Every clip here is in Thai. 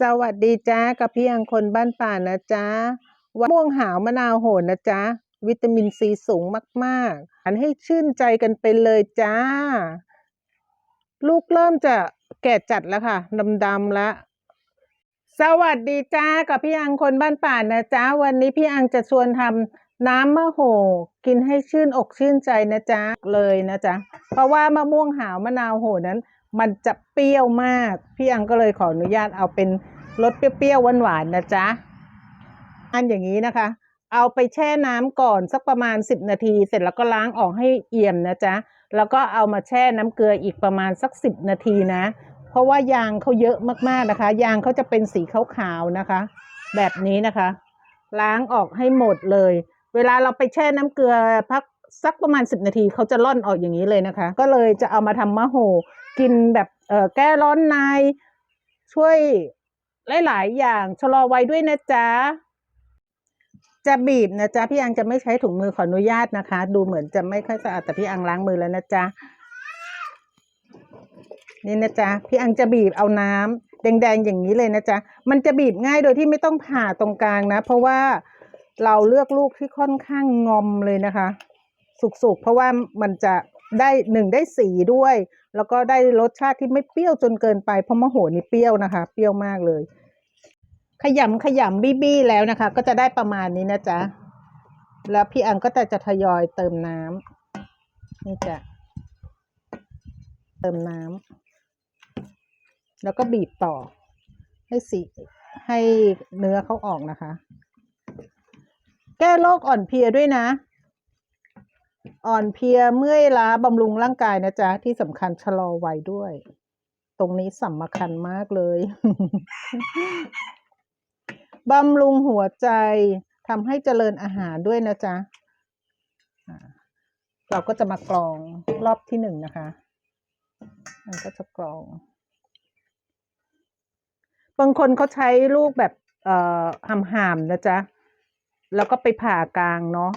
สวัสดีจ้ากับพี่อังคนบ้านป่านะจ๊ะว่าม่วงหาวมะนาวโหนนะจ๊ะวิตามินซีสูงมากๆอันให้ชื่นใจกันไปเลยจ้า ลูกเริ่มจะแก่จัดแล้วค่ะดำๆแล้วสวัสดีจ้ากับพี่อังคนบ้านป่านะจ๊ะวันนี้พี่อังจะชวนทำน้ำมะโหกินให้ชื่นอกชื่นใจนะจ๊ะเลยนะจ๊ะเพราะว่ามะม่วงหาวมะนาวโหนั้น มันจะเปรี้ยวมาก พี่อังก็เลยขออนุญาตเอาเป็นรสเปรี้ยวๆหวานๆนะจ๊ะ อันอย่างนี้นะคะ เอาไปแช่น้ำก่อนสักประมาณ 10 นาที เสร็จแล้วก็ล้างออกให้เอี่ยมนะจ๊ะ แล้วก็เอามาแช่น้ำเกลืออีกประมาณสัก 10 นาทีนะ เพราะว่ายางเขาเยอะมากๆนะคะ ยางเขาจะเป็นสีขาวๆนะคะ แบบนี้นะคะ ล้างออกให้หมดเลย เวลาเราไปแช่น้ำเกลือพักสักประมาณ 10 นาทีเขาจะล่อนออกอย่างนี้เลยนะคะ ก็เลยจะเอามาทำมะโห กินแบบเอ่อแก้ร้อนในช่วยหลายๆอย่างชะลอไวัยด้วยนะจ๊ะจะบีบนะจ๊ะพี่อังจะไม่ใช้ถุงมือขออนุญาตนะคะ ดูเหมือนจะไม่ค่อยสะอาดแต่พี่อังล้างมือแล้วนะจ๊ะนี่นะจ๊ะพี่อังจะบีบเอาน้ำแดงๆอย่างนี้เลยนะจ๊ะมันจะบีบง่ายโดยที่ไม่ต้องผ่าตรงกลางนะ เพราะว่าเราเลือกลูกที่ค่อนข้างงอมเลยนะคะ สุกๆเพราะว่ามันจะได้หนึ่งได้สีด้วย แล้วก็ได้รสชาติที่ไม่เปรี้ยวจนเกินไปเพราะมะโหนี่เปรี้ยวนะคะ เปรี้ยวมากเลย ขยำขยำบี้บี้แล้วนะคะ ก็จะได้ประมาณนี้นะจ๊ะแล้วพี่อังก็จะจะทยอยเติมน้ำนี่จ้ะเติมน้ำแล้วก็บีบต่อ ให้สีให้เนื้อเขาออกนะคะ แก้โรคอ่อนเพลียด้วยนะ อ่อนเพลียเมื่อยล้าบำรุงร่างกายนะจ๊ะ ที่สำคัญชะลอวัยด้วย ตรงนี้สำคัญมากเลยบำรุงหัวใจทำให้เจริญอาหารด้วยนะจ๊ะเราก็จะมากรองรอบที่หนึ่งนะคะ มันก็จะกรอง บางคนเขาใช้ลูกแบบเอ่อหามนะจ๊ะ แล้วก็ไปผ่ากลางเนาะ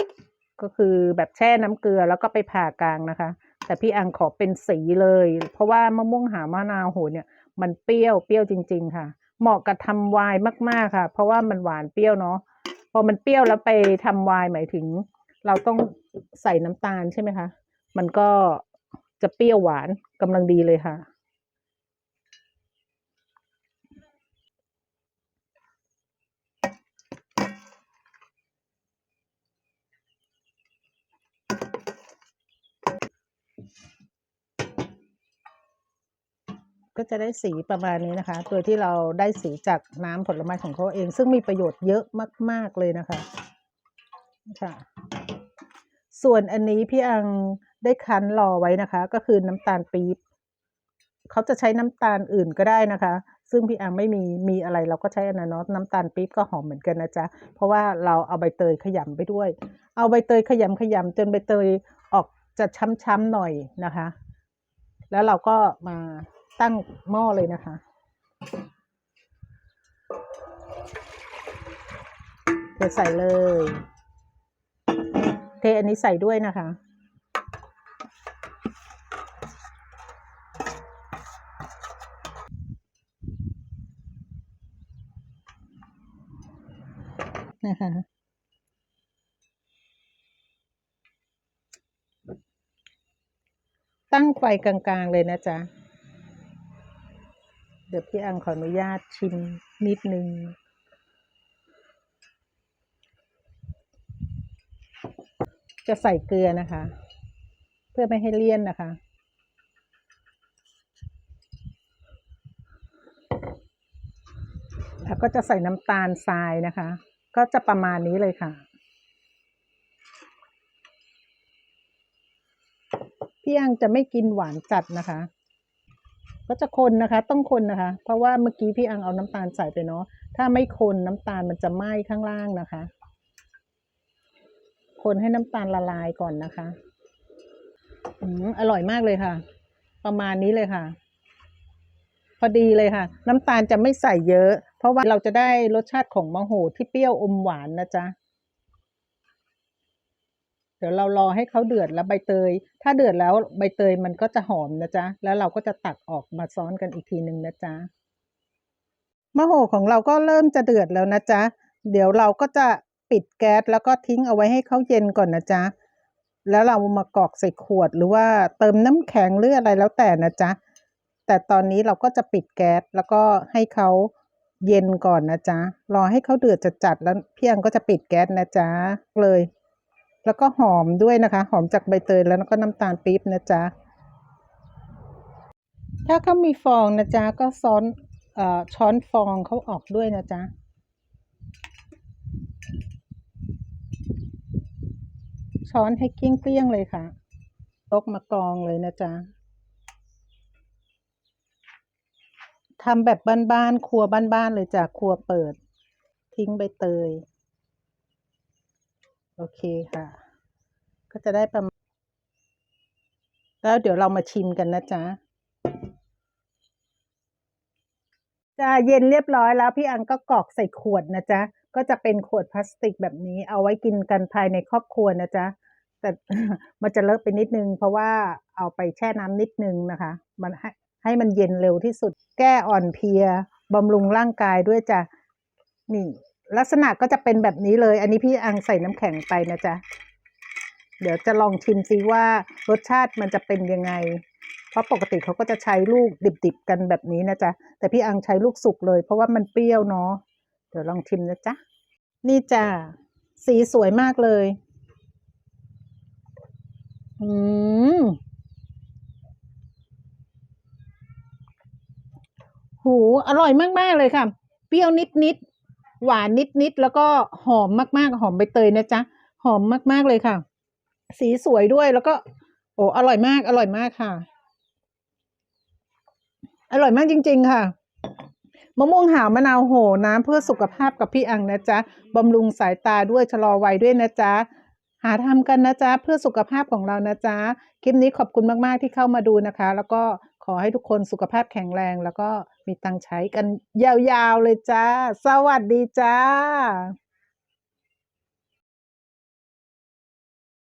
ก็คือแบบแช่น้ำเกลือแล้วก็ไปผ่ากลางนะคะ แต่พี่อังขอเป็นสีเลย เพราะว่ามะม่วงหามะนาวโหเนี่ย มันเปรี้ยวเปรี้ยวจริง ๆ ค่ะ เหมาะกับทำไวน์มากๆค่ะ เพราะว่ามันหวานเปรี้ยวเนาะพอมันเปรี้ยวแล้วไปทำไวน์หมายถึง เราต้องใส่น้ำตาลใช่ไหมคะ มันก็จะเปรี้ยวหวานกำลังดีเลยค่ะ ก็จะได้สีประมาณนี้นะคะ โดยที่เราได้สีจากน้ำผลไม้ของเขาเอง ซึ่งมีประโยชน์เยอะมาก ๆเลยนะคะค่ะ ส่วนอันนี้พี่อังได้คั้นรอไว้นะคะ ก็คือน้ำตาลปี๊บเขาจะใช้น้ำตาลอื่นก็ได้นะคะ ซึ่งพี่อังไม่มีมีอะไรเราก็ใช้อันนั้นเนาะน้ำตาลปี๊บก็หอมเหมือนกันนะจ๊ะ เพราะว่าเราเอาใบเตยขยำไปด้วย เอาใบเตยขยำขยำจนใบเตยออกจะช้ำๆหน่อยนะคะ แล้วเราก็มา ตั้งหม้อเลยนะคะ เทใส่เลย เทอันนี้ใส่ด้วยนะคะ นะคะตั้งไฟกลางๆเลยนะจ๊ะ เดี๋ยวพี่อังขออนุญาตชิมนิดนึง จะใส่เกลือนะคะ เพื่อไม่ให้เลี่ยนนะคะ แล้วก็จะใส่น้ำตาลทรายนะคะ ก็จะประมาณนี้เลยค่ะ พี่อังจะไม่กินหวานจัดนะคะ ก็จะคนนะคะ ต้องคนนะคะ เพราะว่าเมื่อกี้พี่อังเอาน้ำตาลใส่ไปเนาะถ้าไม่คนน้ำตาลมันจะไหม้ข้างล่างนะคะ คนให้น้ำตาลละลายก่อนนะคะอืมอร่อยมากเลยค่ะ ประมาณนี้เลยค่ะ พอดีเลยค่ะ น้ำตาลจะไม่ใส่เยอะ เพราะว่าเราจะได้รสชาติของมะโหที่เปรี้ยวอมหวานนะจ๊ะ เดี๋ยวเรารอให้เขาเดือดแล้วใบเตย ถ้าเดือดแล้วใบเตยมันก็จะหอมนะจ๊ะ แล้วเราก็จะตักออกมาซ้อนกันอีกทีหนึ่งนะจ๊ะมะโหของเราก็เริ่มจะเดือดแล้วนะจ๊ะ เดี๋ยวเราก็จะปิดแก๊สแล้วก็ทิ้งเอาไว้ให้เขาเย็นก่อนนะจ๊ะ แล้วเรามากรอกใส่ขวดหรือว่าเติมน้ำแข็งหรืออะไรแล้วแต่นะจ๊ะ แต่ตอนนี้เราก็จะปิดแก๊สแล้วก็ให้เขาเย็นก่อนนะจ๊ะ รอให้เขาเดือดจัดๆแล้วพี่อังก็จะปิดแก๊สนะจ๊ะเลย แล้วก็หอมด้วยนะคะ หอมจากใบเตยแล้วก็น้ำตาลปี๊บนะจ๊ะถ้าเขามีฟองนะจ๊ะก็ซ้อนเอ่อช้อนฟองเขาออกด้วยนะจ๊ะช้อนให้เกลี้ยงๆเลยค่ะตกมากรองเลยนะจ๊ะทำแบบบ้านๆครัวบ้านๆเลยจ้ะครัวเปิด ทิ้งใบเตย โอเคค่ะ ก็จะได้ประมาณ แล้วเดี๋ยวเรามาชิมกันนะจ๊ะจะเย็นเรียบร้อยแล้วพี่อังก็กรอกใส่ขวดนะจ๊ะ ก็จะเป็นขวดพลาสติกแบบนี้ เอาไว้กินกันภายในครอบครัวนะจ๊ะ แต่มันจะเลอะไปนิดนึง เพราะว่าเอาไปแช่น้ำนิดนึงนะคะ มันให้ให้มันเย็นเร็วที่สุด แก้อ่อนเพลียบำรุงร่างกายด้วยจ้ะนี่ ลักษณะก็จะเป็นแบบนี้เลย อันนี้พี่อังใส่น้ำแข็งไปนะจ๊ะ เดี๋ยวจะลองชิมซิว่ารสชาติมันจะเป็นยังไง เพราะปกติเขาก็จะใช้ลูกดิบๆกันแบบนี้นะจ๊ะ แต่พี่อังใช้ลูกสุกเลย เพราะว่ามันเปรี้ยวเนาะ เดี๋ยวลองชิมนะจ๊ะ นี่จ้ะ สีสวยมากเลย อืมหูอร่อยมาก ๆ เลยค่ะ เปรี้ยวนิด ๆ หวานนิดๆแล้วก็หอมมากๆ หอมใบเตยนะจ๊ะหอมมากๆเลยค่ะ สีสวยด้วยแล้วก็ โอ้อร่อยมากอร่อยมากค่ะ อร่อยมากจริง ๆ ค่ะมะม่วงหาวมะนาวโหน้ำเพื่อสุขภาพกับพี่อังนะจ๊ะบำรุงสายตาด้วยชะลอวัยด้วยนะจ๊ะหาทำกันนะจ๊ะเพื่อสุขภาพของเรานะจ๊ะคลิปนี้ขอบคุณมากๆที่เข้ามาดูนะคะ แล้วก็ขอให้ทุกคนสุขภาพแข็งแรงแล้วก็ มีตังใช้กันยาวๆเลยจ้า สวัสดีจ้า